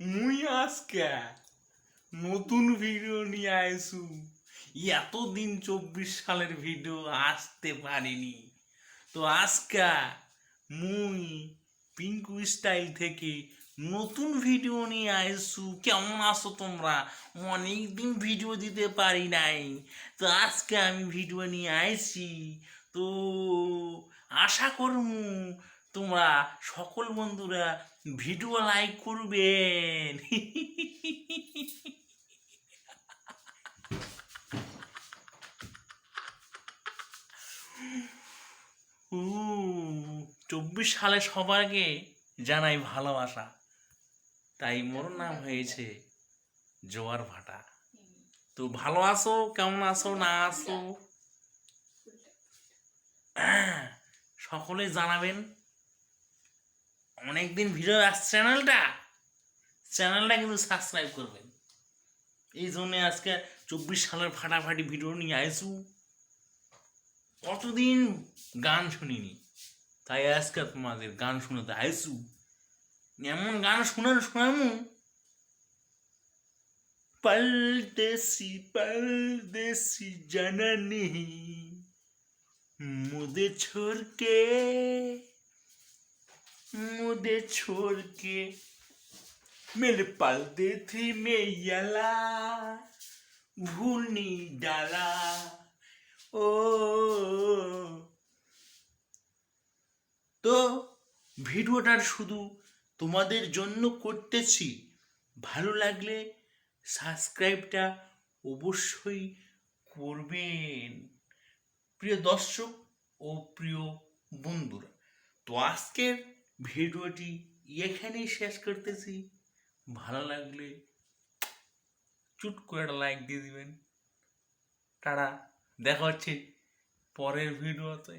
মুই আজকে নতুন ভিডিও নিয়ে আইসু। এতদিন চব্বিশ সালের ভিডিও আসতে পারিনি। তো আজকে মুই পিঙ্কু স্টাইল থেকে নতুন ভিডিও নিয়ে আইসু। কেমন আছো তোমরা? অনেকদিন ভিডিও দিতে পারি নাই। তো আজকে আমি ভিডিও নিয়ে আইছি তো আশা করমু তোমরা সকল বন্ধুরা ভিডিও লাইক করবেন। চব্বিশ সালে সবাইকে জানাই ভালোবাসা। তাই মোর নাম হয়েছে জোয়ার ভাটা। তো ভালো আছো কেমন আছো না আছো? সকলে জানাবেন। অনেকদিন ভিডিও আসছে চ্যানেলটা চ্যানেলটা কিন্তু সাবস্ক্রাইব করবেন। এই জন্যে আজকে চব্বিশ সালের ফাটাফাটি ভিডিও নিয়ে আসু কতদিন গান শুনিনি, তাই আজকে তোমাদের গান শোনাতে আইসু এমন গান শোনান শোনামু। পালদেশি পালদেশি জানা নেই মুদে ছোড়কে मुझे छोड़ के मेरे पालते थी मैं यला भूल नहीं डाला ও তো ভিডিওটার শুধু তোমাদের জন্য করতেছি ভালো লাগলে সাবস্ক্রাইবটা অবশ্যই করবেন প্রিয় দর্শক ও প্রিয় বন্ধুরা তো আজকের ভিডিওটি এখানেই শেষ করতেছি। ভালো লাগলে চুট করে একটা লাইক দিয়ে দিবেন। তারা দেখা হচ্ছে পরের ভিডিওতে।